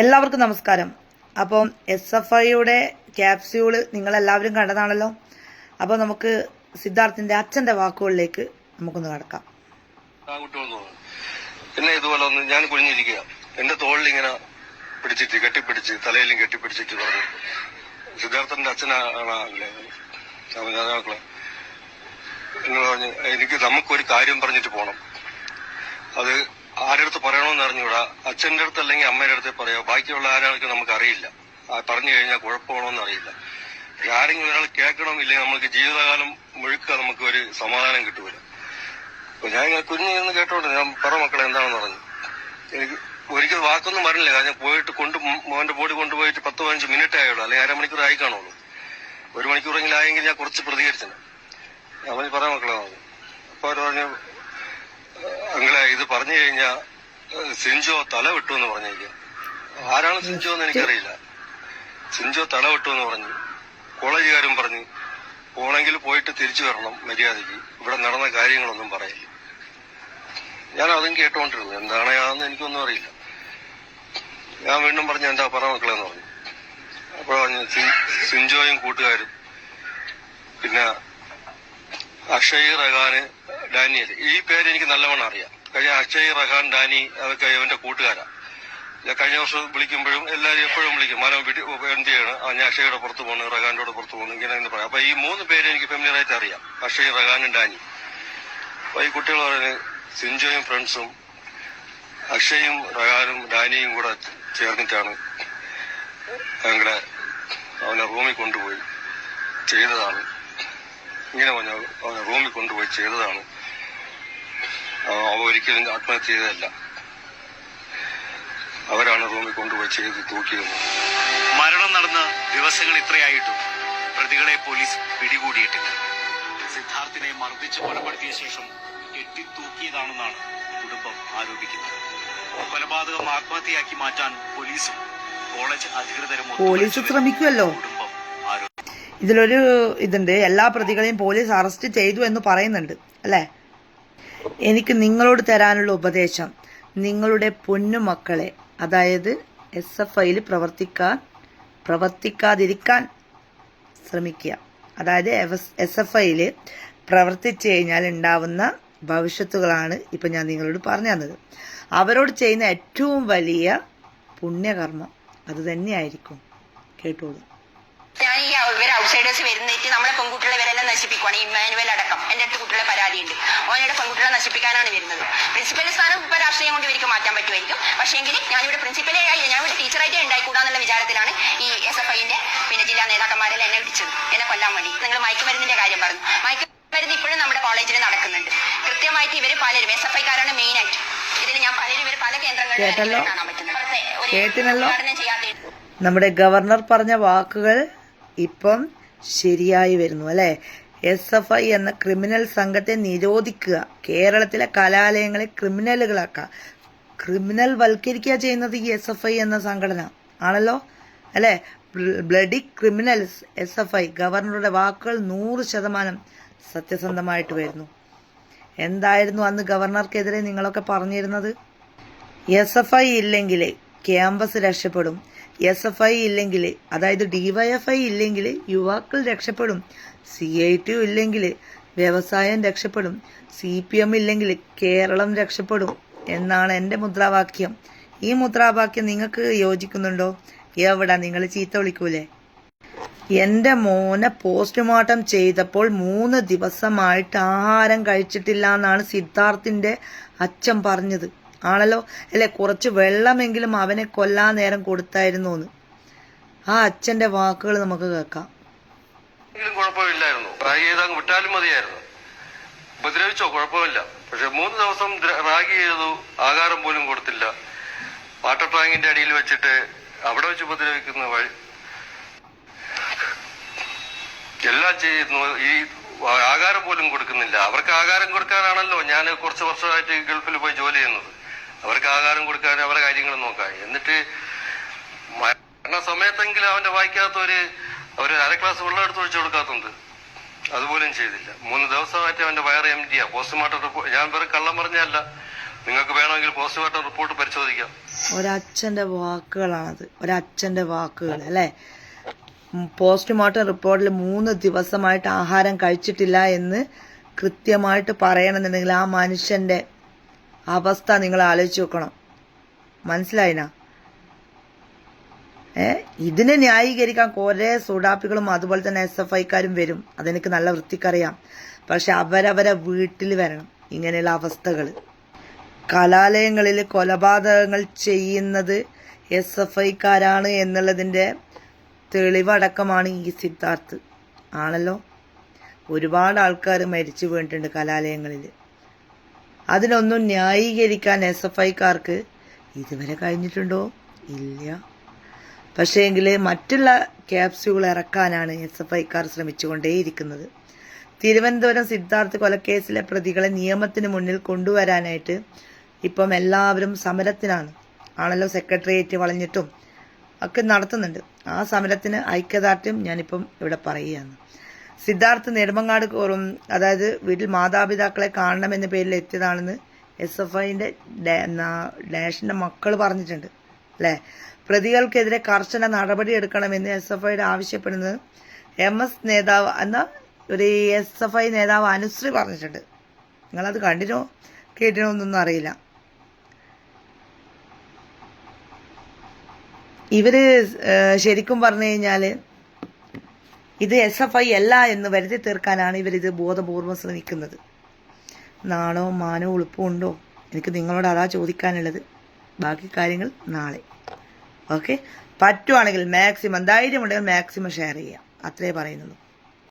എല്ലാവർക്കും നമസ്കാരം. അപ്പം എസ് എഫ് ഐയുടെ ക്യാപ്സ്യൂൾ നിങ്ങളെല്ലാവരും കണ്ടതാണല്ലോ. അപ്പോൾ നമുക്ക് സിദ്ധാർത്ഥിന്റെ അച്ഛന്റെ വാക്കുകളിലേക്ക് നമുക്കൊന്ന് കടക്കാം. പിന്നെ ഇതുപോലെ ഒന്ന് ഞാൻ കുഞ്ഞിരിക്കുക എന്റെ തോളിൽ ഇങ്ങനെ പിടിച്ചിട്ട് കെട്ടിപ്പിടിച്ച് തലയിലും കെട്ടിപ്പിടിച്ചിട്ട് പറഞ്ഞു. സിദ്ധാർത്ഥന്റെ അച്ഛനാണല്ലേ എന്ന് പറഞ്ഞ് എനിക്ക് നമുക്കൊരു കാര്യം പറഞ്ഞിട്ട് പോണം. അത് അടുത്ത് പറയണമെന്ന് അറിഞ്ഞൂടാ. അച്ഛന്റെ അടുത്ത് അല്ലെങ്കിൽ അമ്മയുടെ അടുത്ത് പറയാം? ബാക്കിയുള്ള ആരാൾക്ക് നമുക്ക് അറിയില്ല പറഞ്ഞു കഴിഞ്ഞാൽ കുഴപ്പമാണോന്ന് അറിയില്ല. ആരെങ്കിലും ഒരാൾ കേൾക്കണം ഇല്ലെങ്കിൽ നമുക്ക് ജീവിതകാലം മുഴുക്ക നമുക്ക് ഒരു സമാധാനം കിട്ടൂല. ഞാൻ കുഞ്ഞു നിന്ന് കേട്ടോണ്ട് ഞാൻ പറ മക്കളെ എന്താണെന്ന് പറഞ്ഞു. എനിക്ക് ഒരിക്കൽ വാക്കൊന്നും പറഞ്ഞില്ല. കാരണം പോയിട്ട് കൊണ്ട് മോന്റെ ബോഡി കൊണ്ടുപോയിട്ട് പത്ത് പതിനഞ്ച് മിനിറ്റ് ആയുള്ളൂ. അല്ലെങ്കിൽ അരമണിക്കൂർ ആയി കാണുള്ളൂ. ഒരു മണിക്കൂറെങ്കിലും ആയെങ്കിൽ ഞാൻ കുറച്ച് പ്രതികരിച്ചത് അവന് പറയാൻ പറ മക്കളെ അപ്പൊ അവർ പറഞ്ഞു അങ്ങളെ ഇത് പറഞ്ഞു കഴിഞ്ഞാ ഏഹ്, സിഞ്ചോ തല വിട്ടു എന്ന് പറഞ്ഞേക്കുക ആരാണ് സിഞ്ചോ എന്ന് എനിക്കറിയില്ല. സിഞ്ചോ തല വിട്ടു എന്ന് പറഞ്ഞു. കോളേജുകാരും പറഞ്ഞു പോണെങ്കിൽ പോയിട്ട് തിരിച്ചു വരണം മര്യാദയ്ക്ക്. ഇവിടെ നടന്ന കാര്യങ്ങളൊന്നും പറയില്ല. ഞാൻ അതും കേട്ടോണ്ടിരുന്നു. എന്താണ് അതെന്ന് എനിക്കൊന്നും അറിയില്ല. ഞാൻ വീണ്ടും പറഞ്ഞു എന്താ പറ മക്കളെന്ന് പറഞ്ഞു. അപ്പോൾ പറഞ്ഞു സിഞ്ചോയും കൂട്ടുകാരും പിന്നെ അക്ഷയ് റഹാന് ഡാനിയൽ ഈ പേര് എനിക്ക് നല്ലവണ്ണം അറിയാം. കഴിഞ്ഞ അക്ഷയ് റഹാൻ ഡാനി അതൊക്കെ ഇവന്റെ കൂട്ടുകാരാ. ഞാൻ കഴിഞ്ഞ വർഷം വിളിക്കുമ്പോഴും എല്ലാവരും എപ്പോഴും വിളിക്കും. വീട്ടിൽ എന്ത് ചെയ്യണം? ഞാൻ അക്ഷയുടെ പുറത്ത് പോകുന്നു റഹാന്റെ കൂടെ പുറത്ത് പോകുന്നു ഇങ്ങനെ എന്ന് പറയാം. അപ്പൊ ഈ മൂന്ന് പേര് എനിക്ക് ഫെമിലിയർ ആയിട്ട് അറിയാം. അക്ഷയ് റഹാനും ഡാനി അപ്പൊ ഈ കുട്ടികൾ പറയുന്നത് സിഞ്ചോയും ഫ്രണ്ട്സും അക്ഷയും റഹാനും ഡാനിയും കൂടെ ചേർന്നിട്ടാണ് ഞങ്ങളെ അവനെ റൂമിൽ കൊണ്ടുപോയി ചെയ്തതാണ്. ഇങ്ങനെ പറഞ്ഞു അവനെ റൂമിൽ കൊണ്ടുപോയി ചെയ്തതാണ്. ഒരിക്കലും ആത്മഹത്യ ചെയ്തതല്ല. അവരാണ് റൂമിൽ കൊണ്ടുപോയി ചെയ്ത് തൂക്കിയത്. മരണം നടന്ന് ദിവസങ്ങൾ ഇത്രയായിട്ടും പ്രതികളെ പോലീസ് പിടികൂടിയിട്ടില്ല. സിദ്ധാർത്ഥിനെ മർദ്ദിച്ച് കൊലപ്പെടുത്തിയ ശേഷം കെട്ടിത്തൂക്കിയതാണെന്നാണ് കുടുംബം ആരോപിക്കുന്നത്. കൊലപാതകം ആത്മഹത്യയാക്കി മാറ്റാൻ പോലീസും കോളേജ് അധികൃതരും പോലീസ് ശ്രമിക്കുമല്ലോ ഇതിലൊരു ഇതുണ്ട്. എല്ലാ പ്രതികളെയും പോലീസ് അറസ്റ്റ് ചെയ്തു എന്ന് പറയുന്നുണ്ട്. അല്ലേ? എനിക്ക് നിങ്ങളോട് തരാനുള്ള ഉപദേശം. നിങ്ങളുടെ പൊന്നു മക്കളെ അതായത് എസ് എഫ് ഐയിൽ പ്രവർത്തിക്കാൻ പ്രവർത്തിക്കാതിരിക്കാൻ ശ്രമിക്കുക. അതായത് എസ് എഫ് ഐയിൽ പ്രവർത്തിച്ചു കഴിഞ്ഞാൽ ഉണ്ടാവുന്ന ഭവിഷ്യത്തുകളാണ് ഇപ്പം ഞാൻ നിങ്ങളോട് പറഞ്ഞു തന്നത്. അവരോട് ചെയ്യുന്ന ഏറ്റവും വലിയ പുണ്യകർമ്മം അത് തന്നെയായിരിക്കും. കേട്ടോളൂ. ഇവർ ഔട്ട്സൈഡേഴ്സ് വരുന്നേറ്റ് നമ്മളെ പെൺകുട്ടികളെ ഇവരെല്ലാം നശിപ്പിക്കുവാണ്. ഇമ്മാനുവൽ അടക്കം. എന്റെ അടുത്ത് കുട്ടികളെ പരാതിയുണ്ട്. ഓനയുടെ പെൺകുട്ടികളെ നശിപ്പിക്കാനാണ് വരുന്നത്. പ്രിൻസിപ്പൽ സ്ഥാനം ഇപ്പൊ രാഷ്ട്രീയം കൊണ്ട് ഇവർക്ക് മാറ്റാൻ പറ്റുമായിരിക്കും. പക്ഷേങ്കിൽ ഞാനിവിടെ പ്രിൻസിപ്പലേ ആയി ഞാൻ ഇവിടെ ടീച്ചറായിട്ട് ഉണ്ടായിക്കൂടാന്നുള്ള വിചാരത്തിലാണ് ഈ എസ് എഫ് ഐന്റെ പിന്നെ ജില്ലാ നേതാക്കന്മാരെല്ലാം എന്നെ വിളിച്ചത്. എന്നെ കൊല്ലാൻ വേണ്ടി. നിങ്ങൾ മയക്കുമരുന്നിന്റെ കാര്യം പറഞ്ഞു. മയക്കുമരുന്ന് ഇപ്പോഴും നമ്മുടെ കോളേജിൽ നടക്കുന്നുണ്ട്. കൃത്യമായിട്ട് ഇവർ പലരും എസ് എഫ് ഐക്കാരാണ് മെയിൻ ആയിട്ട്. ഇതിൽ ഞാൻ പലരും ഇവർ പല കേന്ദ്രങ്ങളിലും? കാണാൻ പറ്റുന്നത് കേട്ടിനല്ലോ? നമ്മുടെ ഗവർണർ പറഞ്ഞ വാക്കുകൾ ഇപ്പം ശരിയായി വരുന്നു അല്ലെ? എസ് എഫ് ഐ എന്ന ക്രിമിനൽ സംഘത്തെ നിരോധിക്കുക. കേരളത്തിലെ കലാലയങ്ങളെ ക്രിമിനലുകളാക്കുക. ക്രിമിനൽ വൽക്കരിക്കുക ചെയ്യുന്നത് ഈ എസ് എഫ് ഐ എന്ന സംഘടന ആണല്ലോ അല്ലേ? Bloody criminals S F I ഗവർണറുടെ വാക്കുകൾ നൂറ് ശതമാനം സത്യസന്ധമായിട്ട് വരുന്നു. എന്തായിരുന്നു അന്ന് ഗവർണർക്കെതിരെ നിങ്ങളൊക്കെ പറഞ്ഞിരുന്നത്? എസ് എഫ് ഐ ഇല്ലെങ്കിൽ ക്യാമ്പസ് രക്ഷപ്പെടും. എസ് എഫ് ഐ ഇല്ലെങ്കിൽ അതായത് ഡിവൈഎഫ്ഐ ഇല്ലെങ്കിൽ യുവാക്കൾ രക്ഷപ്പെടും. സി ഐ ടി ഇല്ലെങ്കിൽ വ്യവസായം രക്ഷപ്പെടും. സി പി എം ഇല്ലെങ്കിൽ കേരളം രക്ഷപ്പെടും എന്നാണ് എന്റെ മുദ്രാവാക്യം. ഈ മുദ്രാവാക്യം നിങ്ങൾക്ക് യോജിക്കുന്നുണ്ടോ? എവിടെ? നിങ്ങൾ ചീത്ത വിളിക്കൂലേ? എന്റെ മോനെ പോസ്റ്റ്മോർട്ടം ചെയ്തപ്പോൾ മൂന്ന് ദിവസമായിട്ട് ആഹാരം കഴിച്ചിട്ടില്ല എന്നാണ് സിദ്ധാർത്ഥിന്റെ അച്ഛൻ പറഞ്ഞത്. ആണല്ലോ? അല്ലെ കുറച്ച് വെള്ളമെങ്കിലും അവനെ കൊല്ലാൻ നേരം കൊടുത്തായിരുന്നു എന്ന് ആ അച്ഛന്റെ വാക്കുകൾ നമുക്ക് കേൾക്കാം. കുഴപ്പമില്ലായിരുന്നു. വിട്ടാലും മതിയായിരുന്നു. ഉപദ്രവിച്ചോ? കുഴപ്പമില്ല. പക്ഷെ മൂന്ന് ദിവസം റാഗി ചെയ്തു ആഹാരം പോലും കൊടുത്തില്ല. വാട്ടർ ടാങ്കിന്റെ അടിയിൽ വെച്ചിട്ട് അവിടെ വെച്ച് ഉപദ്രവിക്കുന്ന വഴി എല്ലാം ചെയ്യുന്നു. ഈ ആഹാരം പോലും കൊടുക്കുന്നില്ല. അവർക്ക് ആഹാരം കൊടുക്കാനാണല്ലോ ഞാൻ കുറച്ച് വർഷമായിട്ട് ഗൾഫിൽ പോയി ജോലി ചെയ്യുന്നത് അവർക്ക് ആഹാരം കൊടുക്കാൻ അവരുടെ കാര്യങ്ങൾ നോക്കാം. എന്നിട്ട് മരണ സമയത്തെങ്കിലും അവന്റെ വായിക്കാത്ത ഒരു ഒരു അര ക്ലാസ് വെള്ളം എടുത്ത് ഒഴിച്ചു കൊടുക്കാത്തുണ്ട് അതുപോലും ചെയ്തില്ല. മൂന്ന് ദിവസമായിട്ട് അവന്റെ വയറ് എം ഡിയാ പോസ്റ്റ്മോർട്ടം റിപ്പോർട്ട് ഞാൻ വെറും കള്ളം പറഞ്ഞല്ല നിങ്ങൾക്ക് വേണമെങ്കിൽ പോസ്റ്റ്മോർട്ടം റിപ്പോർട്ട് പരിശോധിക്കാം. ഒരച്ഛന്റെ വാക്കുകളാണത്. ഒരച്ഛന്റെ വാക്കുകൾ അല്ലേ? പോസ്റ്റ്മോർട്ടം റിപ്പോർട്ടിൽ മൂന്ന് ദിവസമായിട്ട് ആഹാരം കഴിച്ചിട്ടില്ല എന്ന് കൃത്യമായിട്ട് പറയണമെന്നുണ്ടെങ്കിൽ ആ മനുഷ്യന്റെ അവസ്ഥ നിങ്ങൾ ആലോചിച്ച് നോക്കണം. മനസ്സിലായിനാ? ഏ? ഇതിനെ ന്യായീകരിക്കാൻ കുറേ സൂടാപ്പികളും അതുപോലെ തന്നെ എസ് എഫ് ഐക്കാരും വരും. അതെനിക്ക് നല്ല വൃത്തിക്കറിയാം. പക്ഷെ അവരവരെ വീട്ടിൽ വരണം. ഇങ്ങനെയുള്ള അവസ്ഥകൾ കലാലയങ്ങളിൽ കൊലപാതകങ്ങൾ ചെയ്യുന്നത് എസ് എഫ് ഐക്കാരാണ് എന്നുള്ളതിന്റെ തെളിവടക്കമാണ് ഈ സിദ്ധാർത്ഥ് ആണല്ലോ? ഒരുപാട് ആൾക്കാർ മരിച്ചു വീണിട്ടുണ്ട് കലാലയങ്ങളിൽ. അതിനൊന്നും ന്യായീകരിക്കാൻ എസ് എഫ് ഐക്കാർക്ക് ഇതുവരെ കഴിഞ്ഞിട്ടുണ്ടോ? ഇല്ല. പക്ഷേ എങ്കിൽ മറ്റുള്ള ക്യാപ്സ്യൂൾ ഇറക്കാനാണ് എസ് എഫ് ഐക്കാർ ശ്രമിച്ചുകൊണ്ടേയിരിക്കുന്നത്. തിരുവനന്തപുരം സിദ്ധാർത്ഥ് കൊലക്കേസിലെ പ്രതികളെ നിയമത്തിന് മുന്നിൽ കൊണ്ടുവരാനായിട്ട് ഇപ്പം എല്ലാവരും സമരത്തിനാണ്. ആണല്ലോ സെക്രട്ടേറിയറ്റ് വളഞ്ഞിട്ടും ഒക്കെ നടത്തുന്നുണ്ട്. ആ സമരത്തിന് ഐക്യദാർഢ്യം ഞാനിപ്പം ഇവിടെ പറയുകയാണ്. സിദ്ധാർത്ഥ് നെടുമങ്ങാട് കോറും അതായത് വീട്ടിൽ മാതാപിതാക്കളെ കാണണമെന്ന പേരിൽ എത്തിയതാണെന്ന് എസ് എഫ് ഐന്റെ ഡാഷിന്റെ മക്കൾ പറഞ്ഞിട്ടുണ്ട് അല്ലേ? പ്രതികൾക്കെതിരെ കർശന നടപടി എടുക്കണമെന്ന് എസ് എഫ് ഐയുടെ ആവശ്യപ്പെടുന്നത് എം എസ് നേതാവ് എന്ന ഒരു എസ് എഫ് ഐ നേതാവ് അനുശ്രീ പറഞ്ഞിട്ടുണ്ട്. നിങ്ങളത് കണ്ടിനോ കേട്ടിനോ എന്നൊന്നും അറിയില്ല. ഇവർ ശരിക്കും പറഞ്ഞു കഴിഞ്ഞാൽ ഇത് എസ് എഫ് ഐ അല്ല എന്ന് വരുത്തി തീർക്കാനാണ് ഇവരിത് ബോധപൂർവം ശ്രമിക്കുന്നത്. നാണോ മാനോ ഉളുപ്പോ ഉണ്ടോ? എനിക്ക് നിങ്ങളോട് അതാ ചോദിക്കാനുള്ളത്. ബാക്കി കാര്യങ്ങൾ നാളെ. ഓക്കെ? പറ്റുവാണെങ്കിൽ മാക്സിമം ധൈര്യമുണ്ടെങ്കിൽ മാക്സിമം ഷെയർ ചെയ്യാം. അത്രേ പറയുന്നുള്ളൂ.